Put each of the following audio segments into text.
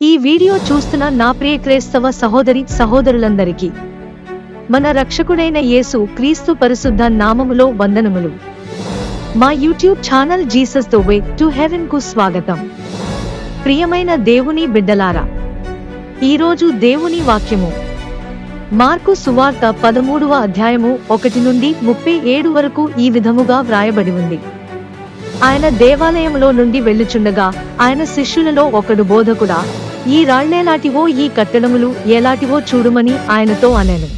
ఈ వీడియో చూస్తున్న నా ప్రియ క్రైస్తవ సహోదరి సహోదరులందరికీ మన రక్షకుడైన యేసు క్రీస్తు పరిశుద్ధ నామములో వందనములు. మా YouTube channel Jesus the way to హెవెన్కు స్వాగతం. ప్రియమైన దేవుని బిడ్డలారా ఈరోజు దేవుని వాక్యము. మార్కు సువార్త పదమూడవ అధ్యాయము ఒకటి నుండి ముప్పై ఏడు వరకు ఈ విధముగా వ్రాయబడి ఉంది. ఆయన దేవాలయంలో నుండి వెళ్ళుచుండగా ఆయన శిష్యులలో ఒకడు బోధకుడా ఈ రాళ్ళేలాటివో ఈ కట్టడములు ఎలాటివో చూడుమని ఆయనతో అనెను.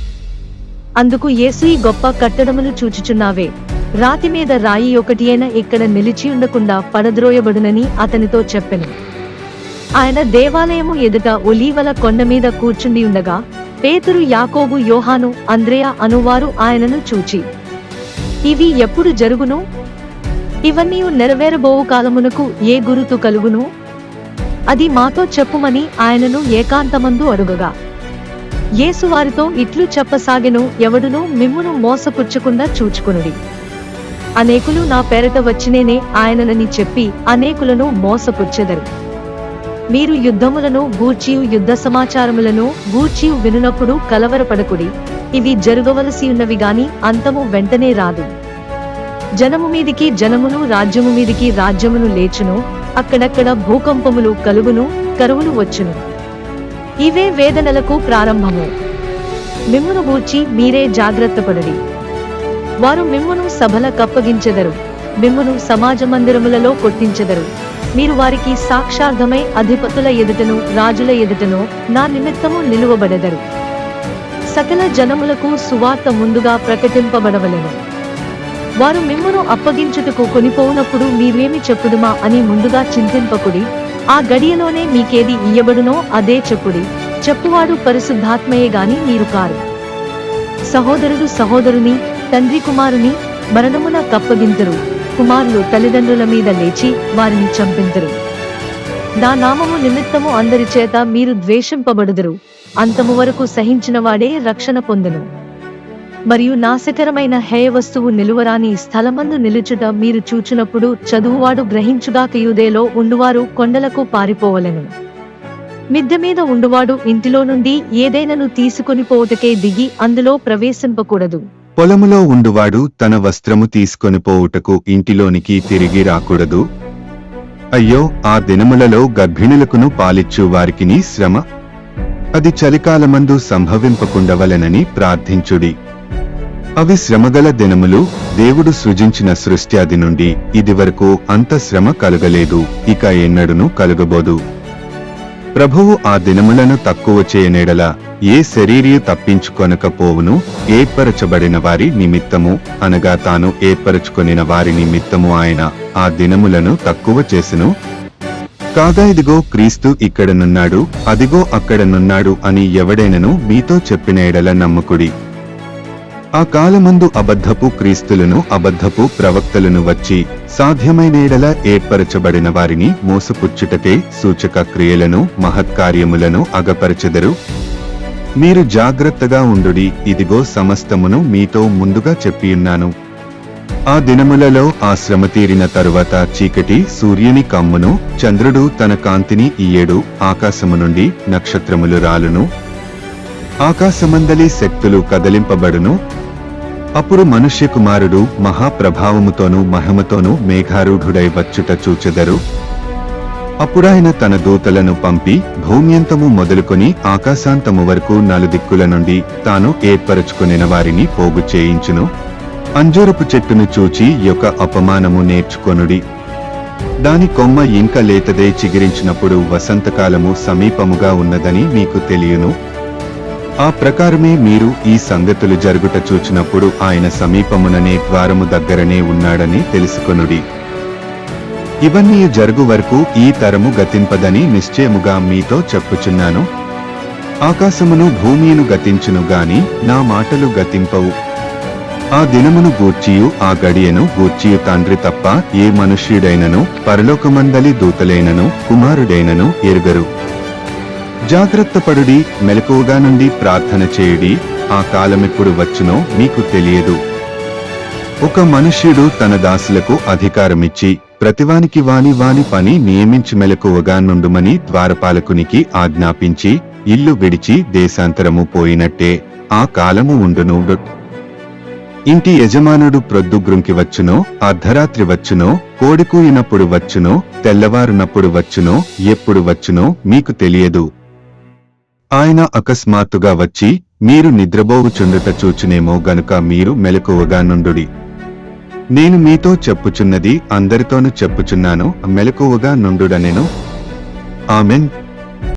అందుకు యేసు ఈ గొప్ప కట్టడములు చూచుచున్నావే. రాతి మీద రాయి ఒకటి ఇక్కడ నిలిచి ఉండకుండా పడద్రోయబడునని అతనితో చెప్పెను. ఆయన దేవాలయము ఎదుట ఒలీవల కొండ మీద కూర్చుండి ఉండగా పేతురు యాకోబు యోహాను అంద్రేయ అనువారు ఆయనను చూచి ఇవి ఎప్పుడు జరుగును? ఇవన్నీ నెరవేరబోవు కాలమునకు ఏ గురుతు కలుగును? అది మాతో చెప్పుమని ఆయనను ఏకాంతమందు అడుగగా. యేసు వారితో ఇట్లు చెప్పసాగెను ఎవడును మిమ్మును మోసపుచ్చకుండా చూచుకునుడి. అనేకులు నా పేరట వచ్చినేనే ఆయననని చెప్పి అనేకులను మోసపుచ్చెదరు. మీరు యుద్ధములను గూర్చియు యుద్ధ సమాచారములను గూర్చియు వినునప్పుడు కలవరపడకుడి. ఇవి జరగవలసి ఉన్నవి గాని అంతము వెంటనే రాదు. జనము మీదికి జనమును రాజ్యము మీదికి రాజ్యమును లేచును అక్కడక్కడ భూకంపములు కలుగును కరువులు వచ్చును. ఇవే వేదనలకు ప్రారంభము. మిమ్మును గూర్చి మీరే జాగ్రత్తపడుడి. వారు మిమ్మును సభల కప్పగించెదరు మిమ్మును సమాజ మందిరములలో కొట్టించెదరు. మీరు వారికి సాక్షార్థమై అధిపతుల ఎదుటను రాజుల ఎదుటను నా నిమిత్తము నిలువబడెదరు. సకల జనములకు సువార్త ముందుగా ప్రకటింపబడవలెను. వారు మిమ్మును అప్పగించుటకు కొనిపోవునప్పుడు మీరేమి చెప్పుదుమా అని ముందుగా చింతింపకుడి. ఆ గడియలోనే మీకేది ఇయ్యబడునో అదే చెప్పుడి. చెప్పువాడు పరిశుద్ధాత్మయే గాని మీరు కారు. సహోదరుడు సహోదరుని తండ్రి కుమారుని మరణమున కప్పగింతరు. కుమారులు తల్లిదండ్రుల మీద లేచి వారిని చంపింతరు. నా నామము నిమిత్తము అందరి చేత మీరు ద్వేషింపబడుదురు. అంతము వరకు సహించిన వాడే రక్షణ పొందును. మరియు నాశకరమైన హేయ వస్తువు నిలువరాని స్థలమందు నిలుచుట మీరు చూచినప్పుడు చదువువాడు గ్రహించుగాక యూదేలో ఉండువారు కొండలకు పారిపోవలెను. మిద్దె మీద ఉండువాడు ఇంటిలో నుండి ఏదైనను తీసుకొని పోవుటకే దిగి అందులో ప్రవేశింపకూడదు. పొలములో ఉండువాడు తన వస్త్రము తీసుకొని పోవుటకు ఇంటిలోనికి తిరిగి రాకూడదు? అయ్యో ఆ దినములలో గర్భిణులకును పాలిచ్చు వారికిని శ్రమ? అది చలికాలమందు సంభవింపకుండవలెనని ప్రార్థించుడి. అవి శ్రమగల దినములు దేవుడు సృజించిన సృష్ట్యాది నుండి ఇదివరకు అంత శ్రమ కలగలేదు ఇక ఎన్నడును కలుగబోదు. ప్రభువు ఆ దినములను తక్కువ చేయనేడల ఏ శరీరియు తప్పించుకొనకపోవును ఏర్పరచబడిన వారి నిమిత్తము అనగా తాను ఏర్పరచుకొనిన వారి నిమిత్తము ఆయన ఆ దినములను తక్కువ చేసెను. కాగా ఇదిగో క్రీస్తు ఇక్కడనున్నాడు అదిగో అక్కడనున్నాడు అని ఎవడైనను మీతో చెప్పిన ఎడల నమ్మకుడి. ఆ కాలమందు అబద్ధపు క్రీస్తులను అబద్ధపు ప్రవక్తలను వచ్చి సాధ్యమైనడల ఏర్పరచబడిన వారిని మోసపుచ్చుటతే సూచక క్రియలను మహత్కార్యములను అగపరచెదరు. మీరు జాగ్రత్తగా ఉండుడి ఇదిగో సమస్తమును మీతో ముందుగా చెప్పియున్నాను. ఆ దినములలో ఆ శ్రమ తీరిన తరువాత చీకటి సూర్యుని కమ్మును చంద్రుడు తన కాంతిని ఇయ్యడు ఆకాశము నుండి నక్షత్రములు రాలును. ఆకాశమందలి శక్తులు కదలింపబడును. అప్పుడు మనుష్య కుమారుడు మహాప్రభావముతోనూ మహిమతోనూ మేఘారూఢుడై వచ్చుట చూచెదరు. అప్పుడాయన తన దూతలను పంపి భూమ్యంతము మొదలుకొని ఆకాశాంతము వరకు నలుదిక్కుల నుండి తాను ఏర్పరచుకునిన వారిని పోగు చేయించును. అంజూరపు చెట్టును చూచి యొక్క అపమానము నేర్చుకొనుడి. దాని కొమ్మ ఇంక లేతదే చిగిరించినప్పుడు వసంతకాలము సమీపముగా ఉన్నదని మీకు తెలియను. ఆ ప్రకారమే మీరు ఈ సంగతులు జరుగుట చూచినప్పుడు ఆయన సమీపముననే ద్వారము దగ్గరనే ఉన్నాడని తెలుసుకొనుడి. ఇవన్నీ జరుగు వరకు ఈ తరము గతింపదని నిశ్చయముగా మీతో చెప్పుచున్నాను. ఆకాశమును భూమిను గతించును గాని నా మాటలు గతింపవు. ఆ దినమును గూర్చియు ఆ గడియను గూర్చియు తండ్రి తప్ప ఏ మనుష్యుడైనను పరలోకమందలి దూతలైనను కుమారుడైనను ఎరుగరు. జాగ్రత్తపడుడి మెలకువగా నుండి ప్రార్థన చేయుడి. ఆ కాలమెప్పుడు వచ్చునో మీకు తెలియదు. ఒక మనుష్యుడు తన దాసులకు అధికారమిచ్చి ప్రతివానికి వాని వాని పని నియమించి మెలకువగా నుండుమని ద్వారపాలకునికి ఆజ్ఞాపించి ఇల్లు విడిచి దేశాంతరము పోయినట్టే ఆ కాలము ఉండును. ఇంటి యజమానుడు ప్రొద్దుగ్రుంకి వచ్చునో అర్ధరాత్రి వచ్చునో కోడికూయినప్పుడు వచ్చునో తెల్లవారునప్పుడు వచ్చునో ఎప్పుడు వచ్చునో మీకు తెలియదు. ఆయన అకస్మాత్తుగా వచ్చి మీరు నిద్రబోవుచుండుట చూచునేమో గనుక మీరు మెలకువగా నుండుడి. నేను మీతో చెప్పుచున్నది అందరితోనూ చెప్పుచున్నాను మెలకువగా నుండుడనెను. ఆమెన్.